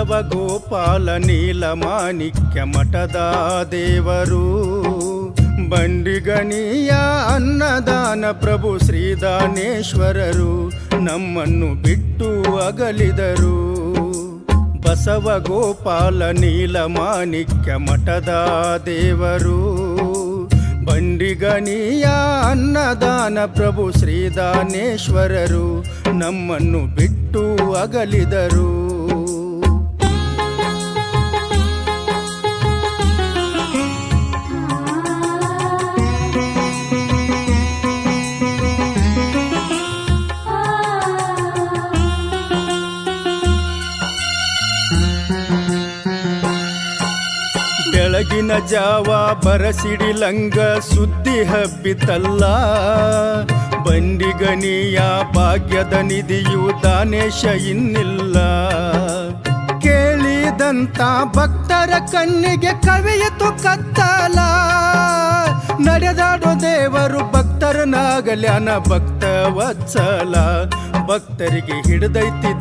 ಬಸವ ಗೋಪಾಲ ನೀಲ ಮಾಣಿಕ್ಯ ಮಠದ ದೇವರು. ಬಂಡಿಗಣಿಯ ಅನ್ನದಾನ ಪ್ರಭು ಶ್ರೀದಾನೇಶ್ವರರು ನಮ್ಮನ್ನು ಬಿಟ್ಟು ಅಗಲಿದರು. ಬಸವ ಗೋಪಾಲ ನೀಲಮಾಣಿಕ್ಯ ಮಠದ ದೇವರು. ಬಂಡಿಗಣಿಯ ಅನ್ನದಾನ ಪ್ರಭು ಶ್ರೀದಾನೇಶ್ವರರು ನಮ್ಮನ್ನು ಬಿಟ್ಟು ಅಗಲಿದರು. ಬೆಳಗಿನ ಜಾವ ಬರಸಿಡಿಲಂಗ ಸುದ್ದಿ ಹಬ್ಬಿತಲ್ಲ. ಬಂಡಿಗನಿಯ ಭಾಗ್ಯದ ನಿಧಿಯು ದಾನೇಶ ಇನ್ನಿಲ್ಲ. ಕೇಳಿದಂತ ಭಕ್ತರ ಕಣ್ಣಿಗೆ ಕವಿಯಿತು ಕತ್ತಲ ನಡೆದಾಡೋ ದೇವರು ಭಕ್ತರನಾಗಲ್ಯಾನ ಭಕ್ತ ವತ್ಸಲ. ಭಕ್ತರಿಗೆ ಹಿಡಿದೈತಿ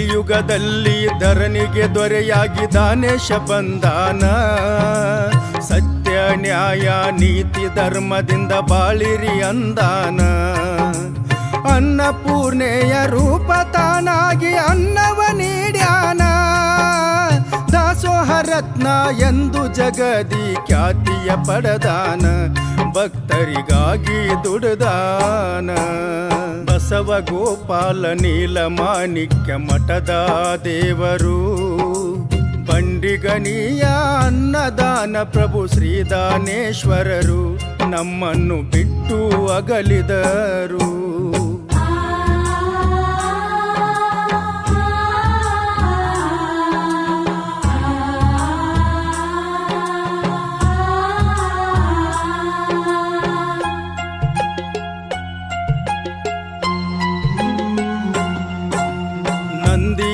ಕಲಿಯುಗದಲ್ಲಿ ಧರಣಿಗೆ ದೊರೆಯಾಗಿದ್ದಾನೆ ಬಂದಾನ. ಸತ್ಯ, ನ್ಯಾಯ, ನೀತಿ, ಧರ್ಮದಿಂದ ಬಾಳಿರಿ ಅಂದಾನ. ಅನ್ನಪೂರ್ಣೆಯ ರೂಪ ತಾನಾಗಿ ಅನ್ನವ ನೀಡ್ಯಾನ. ದಾಸೋಹ ರತ್ನ ಎಂದು ಜಗದಿ ಖ್ಯಾತಿಯ ಪಡದಾನ. ಭಕ್ತರಿಗಾಗಿ ದುಡ್ದಾನ. ಬಸವ ಗೋಪಾಲ ನೀಲಮಾಣಿಕ್ಯ ಮಠದ ದೇವರು. ಬಂಡಿಗನಿಯ ಅನ್ನದಾನ ಪ್ರಭು ಶ್ರೀದಾನೇಶ್ವರರು ನಮ್ಮನ್ನು ಬಿಟ್ಟು ಅಗಲಿದರು.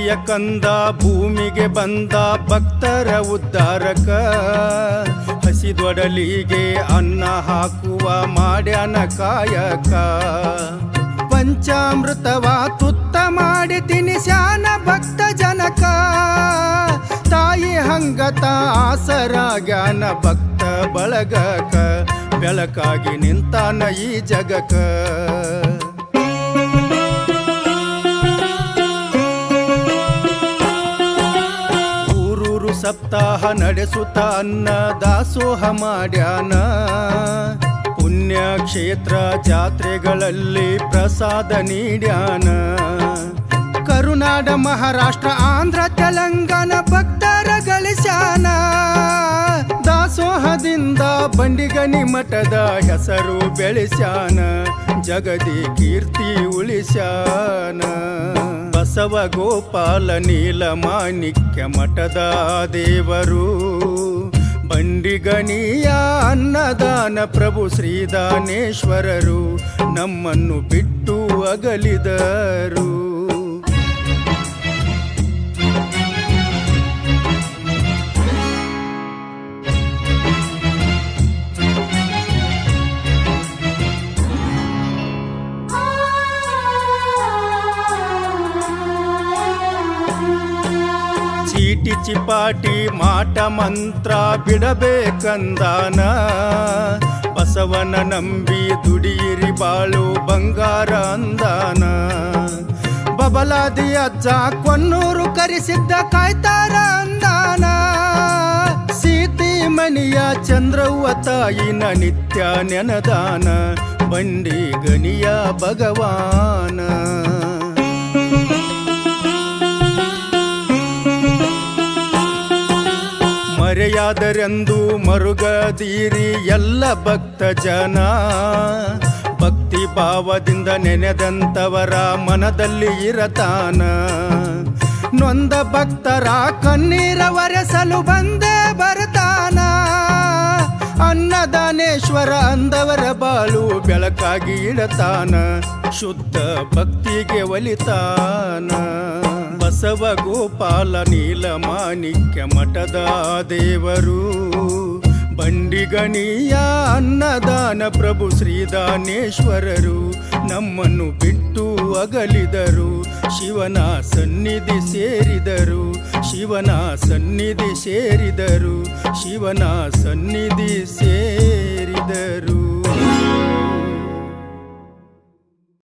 ನಂದಿಯ ಕಂದ, ಭೂಮಿಗೆ ಬಂದ ಭಕ್ತರ ಉದ್ಧಾರಕ. ಹಸಿದೊಡಲಿಗೆ ಅನ್ನ ಹಾಕುವ ಮಾಡ್ಯಾನ ಕಾಯಕ. ಪಂಚಾಮೃತವ ತುತ್ತ ಮಾಡಿ ತಿನಿಸ್ಯಾನ ಭಕ್ತ ಜನಕ. ತಾಯಿ ಹಂಗತ ಆಸರಾಗ್ಯಾನ ಭಕ್ತ ಬಳಗಕ. ಬೆಳಕಾಗಿ ನಿಂತಾನ ಈ ಜಗಕ. ಸಪ್ತಾಹ ನಡೆಸುತ್ತ ಅನ್ನ ದಾಸೋಹ ಮಾಡ್ಯಾನ. ಪುಣ್ಯ ಕ್ಷೇತ್ರ ಜಾತ್ರೆಗಳಲ್ಲಿ ಪ್ರಸಾದ ನೀಡ್ಯಾನ. ಕರುನಾಡ ಮಹಾರಾಷ್ಟ್ರ, ಆಂಧ್ರ, ತೆಲಂಗಾಣ ಭಕ್ತರ ಗಳಿಸ್ಯಾನ. ದಾಸೋಹದಿಂದ ಬಂಡಿಗನಿ ಮಠದ ಹೆಸರು ಬೆಳೆಸ್ಯಾನ, ಜಗದಿ ಕೀರ್ತಿ ಉಳಿಸ್ಯಾನ. ಬಸವ ಗೋಪಾಲ ನೀಲ ಮಾಣಿಕ್ಯ ಮಠದ ದೇವರು ಬಂಡಿಗನಿಯ ಅನ್ನದಾನ ಪ್ರಭು ಶ್ರೀದಾನೇಶ್ವರರು, ನಮ್ಮನ್ನು ಬಿಟ್ಟು ಅಗಲಿದರು. ಚಿಪಾಟಿ ಮಾಟ ಮಂತ್ರ ಬಿಡಬೇಕಂದಾನ. ಬಸವನ ನಂಬಿ ದುಡಿಯಿರಿ ಬಾಳು ಬಂಗಾರ ಅಂದಾನ. ಬಬಲಾದಿ ಅಜ್ಜ ಕೊನ್ನೂರು ಕರೆಸಿದ್ದ ಕಾಯ್ತಾರ ಅಂದಾನ. ಸೀತಿ ಮನಿಯ ಚಂದ್ರವ್ವ ತಾಯಿನ ನಿತ್ಯ ನೆನದಾನ. ಬಂಡಿ ಗಣಿಯ ಭಗವಾನ. ಮರೆಯಾದರೆಂದು ಮರುಗದೀರಿ ಎಲ್ಲ ಭಕ್ತ ಜನ. ಭಕ್ತಿ ಭಾವದಿಂದ ನೆನೆದಂತವರ ಮನದಲ್ಲಿ ಇರತಾನ. ನೊಂದ ಭಕ್ತರ ಕಣ್ಣೀರ ಒರೆಸಲು ಬಂದೇ ಅನ್ನದಾನೇಶ್ವರ ಅಂದವರ ಬಾಳು ಬೆಳಕಾಗಿ ಇಡತಾನ, ಶುದ್ಧ ಭಕ್ತಿಗೆ ಒಲಿತಾನ. ಬಸವ ಗೋಪಾಲ ನೀಲಮಾಣಿಕ್ಯ ಮಠದ ದೇವರು, ಬಂಡಿಗಣಿಯ ಅನ್ನದಾನ ಪ್ರಭು ಶ್ರೀದಾನೇಶ್ವರರು ನಮ್ಮನ್ನು ಬಿಟ್ಟು ಅಗಲಿದರು, ಶಿವನ ಸನ್ನಿಧಿ ಸೇರಿದರು. ಶಿವನ ಸನ್ನಿಧಿ ಸೇರಿದರು. ಶಿವನ ಸನ್ನಿಧಿ ಸೇರಿದರು.